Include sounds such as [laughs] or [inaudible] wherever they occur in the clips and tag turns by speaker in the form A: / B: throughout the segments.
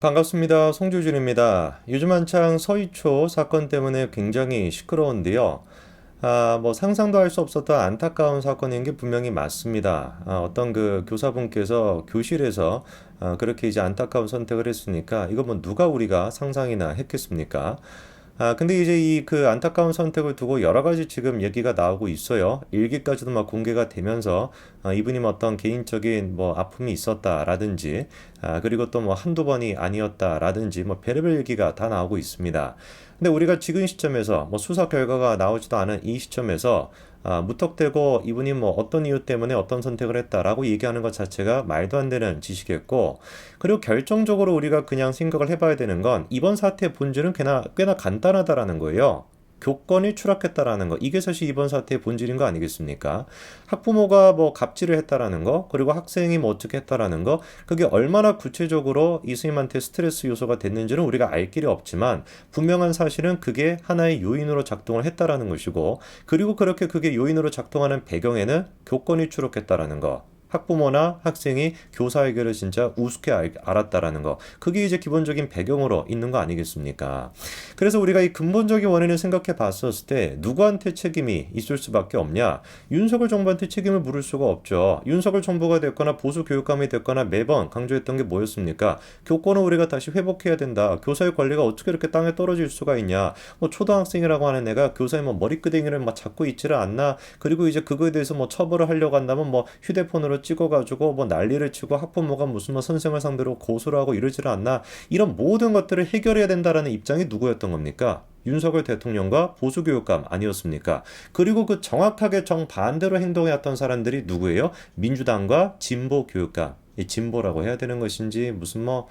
A: 반갑습니다. 송주준입니다. 요즘 한창 서희초 사건 때문에 굉장히 시끄러운데요. 아, 뭐 상상도 할 수 없었던 안타까운 사건인 게 분명히 맞습니다. 아, 어떤 그 교사분께서 교실에서 아, 그렇게 이제 안타까운 선택을 했으니까 이거 뭐 누가 우리가 상상이나 했겠습니까? 아, 근데 이제 이 그 안타까운 선택을 두고 여러 가지 지금 얘기가 나오고 있어요. 일기까지도 막 공개가 되면서 아, 이분이 뭐 어떤 개인적인 뭐 아픔이 있었다라든지 아, 그리고 또 뭐 한두 번이 아니었다라든지 뭐 별의별 얘기가 다 나오고 있습니다. 근데 우리가 지금 시점에서 뭐 수사 결과가 나오지도 않은 이 시점에서 아, 무턱대고 이분이 뭐 어떤 이유 때문에 어떤 선택을 했다라고 얘기하는 것 자체가 말도 안 되는 지식이었고, 그리고 결정적으로 우리가 그냥 생각을 해봐야 되는 건 이번 사태의 본질은 꽤나, 꽤나 간단하다라는 거예요. 교권이 추락했다라는 거 이게 사실 이번 사태의 본질인 거 아니겠습니까? 학부모가 뭐 갑질을 했다라는 거 그리고 학생이 뭐 어떻게 했다라는 거 그게 얼마나 구체적으로 이스님한테 스트레스 요소가 됐는지는 우리가 알 길이 없지만 분명한 사실은 그게 하나의 요인으로 작동을 했다라는 것이고 그리고 그렇게 그게 요인으로 작동하는 배경에는 교권이 추락했다라는 거 학부모나 학생이 교사에게를 진짜 우습게 알, 알았다라는 거. 그게 이제 기본적인 배경으로 있는 거 아니겠습니까? 그래서 우리가 이 근본적인 원인을 생각해 봤었을 때 누구한테 책임이 있을 수밖에 없냐? 윤석열 정부한테 책임을 물을 수가 없죠. 윤석열 정부가 됐거나 보수 교육감이 됐거나 매번 강조했던 게 뭐였습니까? 교권을 우리가 다시 회복해야 된다. 교사의 권리가 어떻게 이렇게 땅에 떨어질 수가 있냐? 뭐 초등학생이라고 하는 애가 교사의 뭐 머리끄댕이를 막 잡고 있지를 않나? 그리고 이제 그거에 대해서 뭐 처벌을 하려고 한다면 뭐 휴대폰으로 찍어가지고 뭐 난리를 치고 학부모가 무슨 뭐 선생을 상대로 고소를 하고 이러지를 않나 이런 모든 것들을 해결해야 된다라는 입장이 누구였던 겁니까? 윤석열 대통령과 보수교육감 아니었습니까? 그리고 그 정확하게 정반대로 행동해왔던 사람들이 누구예요? 민주당과 진보교육감. 이 진보라고 해야 되는 것인지 무슨 뭐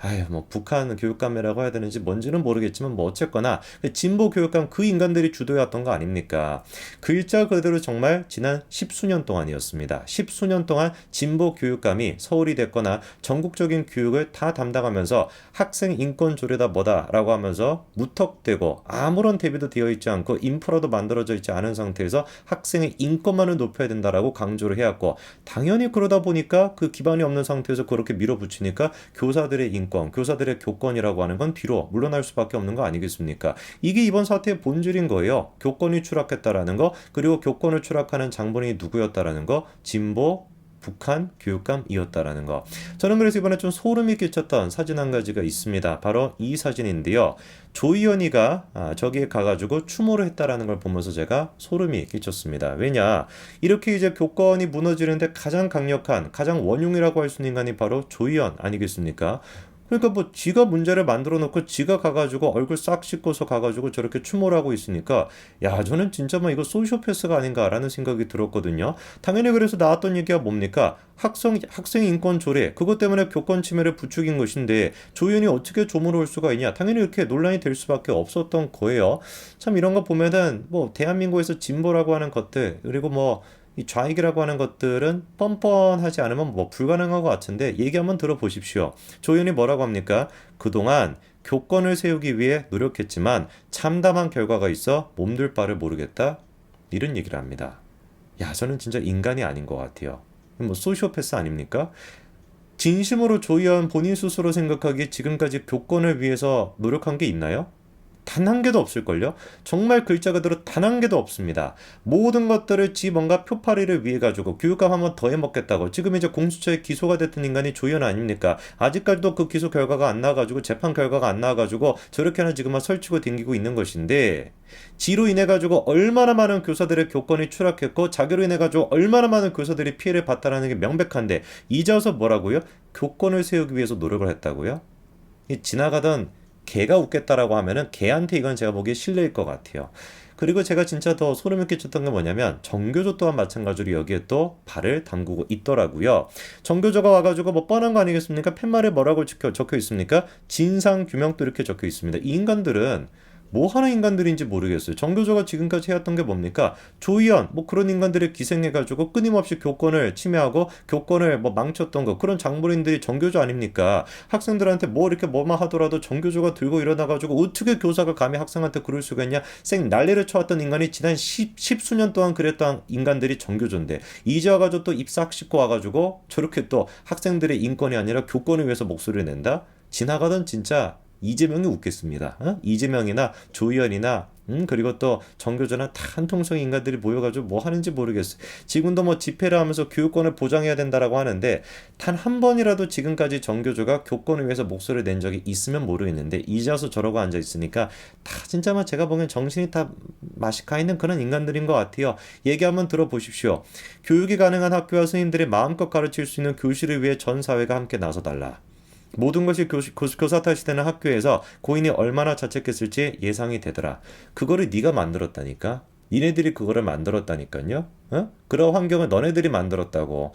A: 아유, 뭐, 북한 교육감이라고 해야 되는지 뭔지는 모르겠지만, 뭐, 어쨌거나, 진보 교육감 그 인간들이 주도해왔던 거 아닙니까? 그 일자 그대로 정말 지난 십수년 동안이었습니다. 십수년 동안 진보 교육감이 서울이 됐거나 전국적인 교육을 다 담당하면서 학생 인권 조례다 뭐다라고 하면서 무턱대고 아무런 대비도 되어 있지 않고 인프라도 만들어져 있지 않은 상태에서 학생의 인권만을 높여야 된다라고 강조를 해왔고, 당연히 그러다 보니까 그 기반이 없는 상태에서 그렇게 밀어붙이니까 교사들의 인권 인권, 교사들의 교권이라고 하는 건 뒤로 물러날 수밖에 없는 거 아니겠습니까? 이게 이번 사태의 본질인 거예요. 교권이 추락했다라는 거, 그리고 교권을 추락하는 장본인이 누구였다라는 거, 진보, 북한 교육감이었다라는 거. 저는 그래서 이번에 좀 소름이 끼쳤던 사진 한 가지가 있습니다. 바로 이 사진인데요. 조이연이가 아, 저기에 가가지고 추모를 했다라는 걸 보면서 제가 소름이 끼쳤습니다. 왜냐? 이렇게 이제 교권이 무너지는데 가장 강력한, 가장 원흉이라고 할 수 있는 인간이 바로 조이연 아니겠습니까? 그러니까 뭐 지가 문제를 만들어 놓고 지가 가가지고 얼굴 싹 씻고서 가가지고 저렇게 추모를 하고 있으니까 야 저는 진짜 뭐 이거 소시오패스가 아닌가라는 생각이 들었거든요. 당연히 그래서 나왔던 얘기가 뭡니까? 학생 학생 인권 조례 그것 때문에 교권 침해를 부추긴 것인데 조연이 어떻게 조문을 올 수가 있냐? 당연히 이렇게 논란이 될 수밖에 없었던 거예요. 참 이런 거 보면은 뭐 대한민국에서 진보라고 하는 것들 그리고 뭐 이 좌익이라고 하는 것들은 뻔뻔하지 않으면 뭐 불가능한 것 같은데 얘기 한번 들어보십시오. 조윤이 뭐라고 합니까? 그동안 교권을 세우기 위해 노력했지만 참담한 결과가 있어 몸둘 바를 모르겠다. 이런 얘기를 합니다. 야, 저는 진짜 인간이 아닌 것 같아요. 뭐 소시오패스 아닙니까? 진심으로 조희연 본인 스스로 생각하기에 지금까지 교권을 위해서 노력한 게 있나요? 단 한 개도 없을걸요? 정말 글자 그대로 단 한 개도 없습니다. 모든 것들을 지 뭔가 표파리를 위해 가지고 교육감 한번 더 해먹겠다고 지금 이제 공수처에 기소가 됐던 인간이 조연 아닙니까? 아직까지도 그 기소 결과가 안 나와가지고 재판 결과가 안 나와가지고 저렇게는 지금만 설치고 댕기고 있는 것인데 지로 인해 가지고 얼마나 많은 교사들의 교권이 추락했고 자기로 인해 가지고 얼마나 많은 교사들이 피해를 봤다라는 게 명백한데 이제 와서 뭐라고요? 교권을 세우기 위해서 노력을 했다고요? 이 지나가던 개가 웃겠다라고 하면은 개한테 이건 제가 보기에 실례일 것 같아요. 그리고 제가 진짜 더 소름이 끼쳤던 게 뭐냐면 정교조 또한 마찬가지로 여기에 또 발을 담그고 있더라고요. 정교조가 와가지고 뭐 뻔한 거 아니겠습니까? 팻말에 뭐라고 적혀, 있습니까? 진상 규명도 이렇게 적혀 있습니다. 이 인간들은 뭐 하는 인간들인지 모르겠어요. 정교조가 지금까지 해왔던 게 뭡니까? 조희연, 뭐 그런 인간들이 기생해가지고 끊임없이 교권을 침해하고 교권을 뭐 망쳤던 거 그런 장본인들이 정교조 아닙니까? 학생들한테 뭐 이렇게 뭐만 하더라도 정교조가 들고 일어나가지고 어떻게 교사가 감히 학생한테 그럴 수가 있냐? 생 난리를 쳐왔던 인간이 지난 10, 십수년 동안 그랬던 인간들이 정교조인데 이제 와가지고 또 입싹 씻고 와가지고 저렇게 또 학생들의 인권이 아니라 교권을 위해서 목소리를 낸다? 지나가던 진짜 이재명이 웃겠습니다. 어? 이재명이나 조의원이나 음, 그리고 또 정교조나 다 한통성 인간들이 모여가지고 뭐 하는지 모르겠어요. 지금도 뭐 집회를 하면서 교육권을 보장해야 된다라고 하는데 단 한 번이라도 지금까지 정교조가 교권을 위해서 목소리를 낸 적이 있으면 모르겠는데 이제 와서 저러고 앉아 있으니까 다 진짜 막 제가 보기엔 정신이 다가 있는 그런 인간들인 것 같아요. 얘기 한번 들어보십시오. 교육이 가능한 학교와 선생님들이 마음껏 가르칠 수 있는 교실을 위해 전 사회가 함께 나서달라. 모든 것이 교, 교사 탓이 되는 학교에서 고인이 얼마나 자책했을지 예상이 되더라. 그거를 네가 만들었다니까. 니네들이 그거를 만들었다니까요. 어? 그런 환경을 너네들이 만들었다고.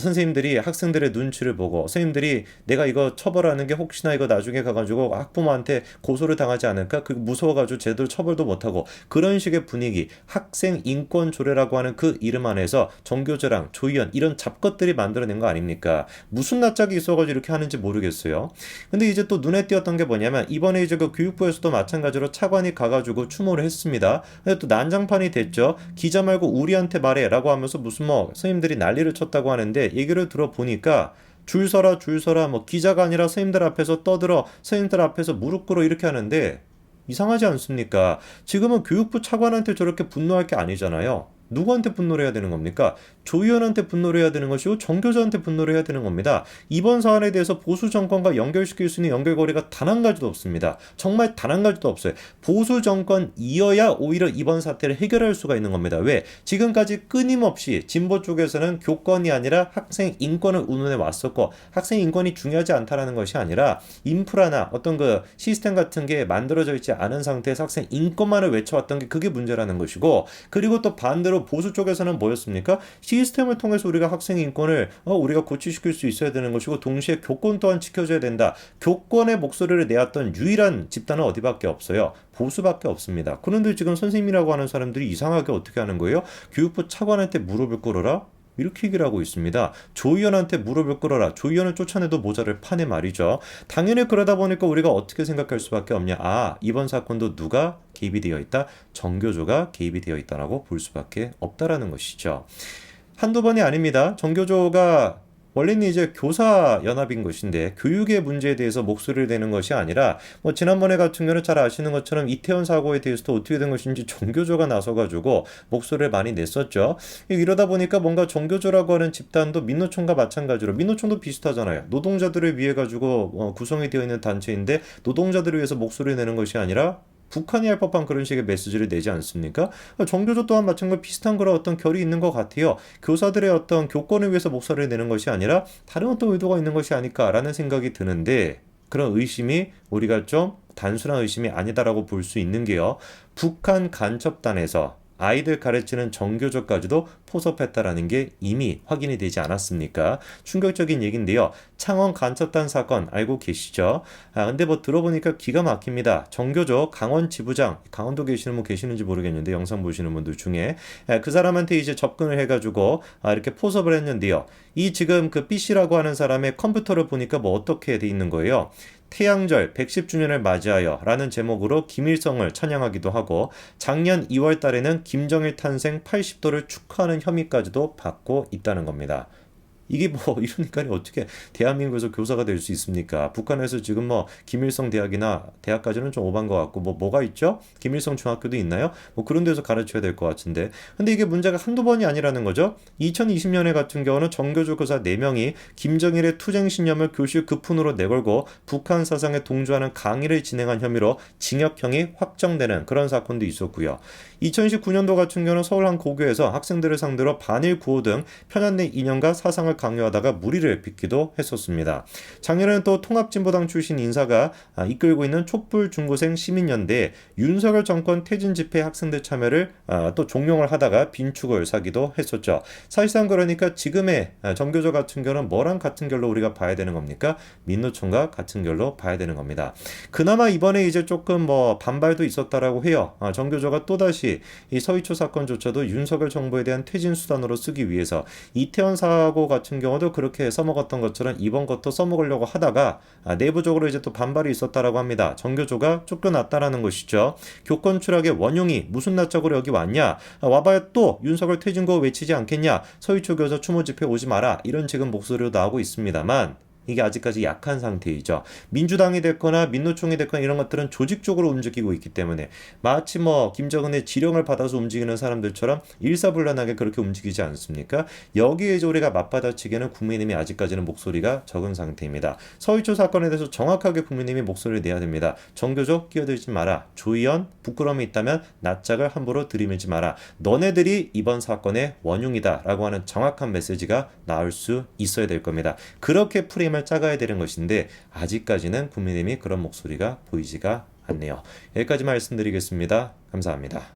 A: 선생님들이 학생들의 눈치를 보고 선생님들이 내가 이거 처벌하는 게 혹시나 이거 나중에 가가지고 학부모한테 고소를 당하지 않을까? 그 무서워가지고 제대로 처벌도 못하고 그런 식의 분위기 학생 인권 조례라고 하는 그 이름 안에서 정교조랑 조의원 이런 잡것들이 만들어낸 거 아닙니까? 무슨 낯짝이 있어가지고 이렇게 하는지 모르겠어요. 근데 이제 또 눈에 띄었던 게 뭐냐면 이번에 이제 그 교육부에서도 마찬가지로 차관이 가가지고 추모를 했습니다. 근데 또 난장판이 됐죠. 기자 말고 우리한테 말해라고 하면서 무슨 뭐 선생님들이 난리를 쳤다고 하는데 했는데 얘기를 들어보니까 줄 서라 줄 서라 뭐 기자가 아니라 선생님들 앞에서 떠들어 선생님들 앞에서 무릎 꿇어 이렇게 하는데 이상하지 않습니까? 지금은 교육부 차관한테 저렇게 분노할 게 아니잖아요. 누구한테 분노를 해야 되는 겁니까? 조 의원한테 분노를 해야 되는 것이고 정교조한테 분노를 해야 되는 겁니다. 이번 사안에 대해서 보수 정권과 연결시킬 수 있는 연결고리가 단 한 가지도 없습니다. 정말 단 한 가지도 없어요. 보수 정권이어야 오히려 이번 사태를 해결할 수가 있는 겁니다. 왜? 지금까지 끊임없이 진보 쪽에서는 교권이 아니라 학생 인권을 운운해 왔었고 학생 인권이 중요하지 않다라는 것이 아니라 인프라나 어떤 그 시스템 같은 게 만들어져 있지 않은 상태에서 학생 인권만을 외쳐왔던 게 그게 문제라는 것이고 그리고 또 반대로 보수 쪽에서는 뭐였습니까? 시스템을 통해서 우리가 학생 인권을 어, 우리가 고취시킬 수 있어야 되는 것이고 동시에 교권 또한 지켜줘야 된다. 교권의 목소리를 내었던 유일한 집단은 어디밖에 없어요. 보수밖에 없습니다. 그런데 지금 선생님이라고 하는 사람들이 이상하게 어떻게 하는 거예요? 교육부 차관한테 무릎을 꿇어라? 이렇게 얘기를 하고 있습니다. 조 의원한테 무릎을 꿇어라. 조 의원을 쫓아내도 모자를 파네 말이죠. 당연히 그러다 보니까 우리가 어떻게 생각할 수밖에 없냐. 아, 이번 사건도 누가 개입이 되어 있다? 정교조가 개입이 되어 있다라고 볼 수밖에 없다라는 것이죠. 한두 번이 아닙니다. 정교조가 원래는 이제 교사 연합인 것인데 교육의 문제에 대해서 목소리를 내는 것이 아니라 뭐 지난번에 같은 경우는 잘 아시는 것처럼 이태원 사고에 대해서도 어떻게 된 것인지 종교조가 나서가지고 목소리를 많이 냈었죠. 이러다 보니까 뭔가 종교조라고 하는 집단도 민노총과 마찬가지로 민노총도 비슷하잖아요. 노동자들을 위해 가지고 어, 구성이 되어 있는 단체인데 노동자들을 위해서 목소리를 내는 것이 아니라 북한이 할 법한 그런 식의 메시지를 내지 않습니까? 정교조 또한 마찬가지로 비슷한 그런 어떤 결이 있는 것 같아요. 교사들의 어떤 교권을 위해서 목소리를 내는 것이 아니라 다른 어떤 의도가 있는 것이 아닐까라는 생각이 드는데 그런 의심이 우리가 좀 단순한 의심이 아니다라고 볼 수 있는 게요. 북한 간첩단에서 아이들 가르치는 정교조까지도 포섭했다라는 게 이미 확인이 되지 않았습니까? 충격적인 얘기인데요. 창원 간첩단 사건 알고 계시죠? 아, 근데 뭐 들어보니까 기가 막힙니다. 정교조 강원 지부장, 강원도 계시는 분 계시는지 모르겠는데 영상 보시는 분들 중에 아, 그 사람한테 이제 접근을 해가지고 아, 이렇게 포섭을 했는데요. 이 지금 그 B씨라고 하는 사람의 컴퓨터를 보니까 뭐 어떻게 돼 있는 거예요? 태양절 110주년을 맞이하여 라는 제목으로 김일성을 찬양하기도 하고 작년 2월 달에는 김정일 탄생 80도를 축하하는 혐의까지도 받고 있다는 겁니다. 이게 뭐 [laughs] 이러니까 어떻게 대한민국에서 교사가 될 수 있습니까? 북한에서 지금 뭐 김일성 대학이나 대학까지는 좀 오반 것 같고 뭐 뭐가 있죠? 김일성 중학교도 있나요? 뭐 그런 데서 가르쳐야 될 것 같은데 근데 이게 문제가 한두 번이 아니라는 거죠. 2020년에 같은 경우는 정교조 교사 4명이 김정일의 투쟁 신념을 교실 급훈으로 내걸고 북한 사상에 동조하는 강의를 진행한 혐의로 징역형이 확정되는 그런 사건도 있었고요. 2019년도 같은 경우는 서울 한 고교에서 학생들을 상대로 반일 구호 등 편한 내 이념과 사상을 강요하다가 무리를 빚기도 했었습니다. 작년에는 또 통합진보당 출신 인사가 아, 이끌고 있는 촛불 중고생 시민연대에 윤석열 정권 퇴진 집회 학생들 참여를 아, 또 종용을 하다가 빈축을 사기도 했었죠. 사실상 그러니까 지금의 아, 정교조 같은 경우는 뭐랑 같은 결로 우리가 봐야 되는 겁니까? 민노총과 같은 결로 봐야 되는 겁니다. 그나마 이번에 이제 조금 뭐 반발도 있었다라고 해요. 정교조가 또다시 이 서희초 사건조차도 윤석열 정부에 대한 퇴진 수단으로 쓰기 위해서 이태원 사고 같은 경우도 그렇게 써먹었던 것처럼 이번 것도 써먹으려고 하다가 아, 내부적으로 이제 또 반발이 있었다라고 합니다. 정교조가 쫓겨났다라는 것이죠. 교권 추락의 원흉이 무슨 낯짝으로 여기 왔냐? 아, 와봐야 또 윤석열 퇴진거 외치지 않겠냐? 서희초 교사 추모 집회 오지 마라. 이런 지금 목소리로 나오고 있습니다만 이게 아직까지 약한 상태이죠. 민주당이 됐거나 민노총이 됐거나 이런 것들은 조직적으로 움직이고 있기 때문에 마치 뭐 김정은의 지령을 받아서 움직이는 사람들처럼 일사불란하게 그렇게 움직이지 않습니까? 여기에 우리가 맞받아치기에는 국민의힘이 아직까지는 목소리가 적은 상태입니다. 서희초 사건에 대해서 정확하게 국민의힘이 목소리를 내야 됩니다. 정교조 끼어들지 마라. 조의원 부끄러움이 있다면 낯짝을 함부로 들이밀지 마라. 너네들이 이번 사건의 원흉이다라고 하는 정확한 메시지가 나올 수 있어야 될 겁니다. 그렇게 프레임을 짜가야 되는 것인데 아직까지는 국민의힘이 그런 목소리가 보이지가 않네요. 여기까지 말씀드리겠습니다. 감사합니다.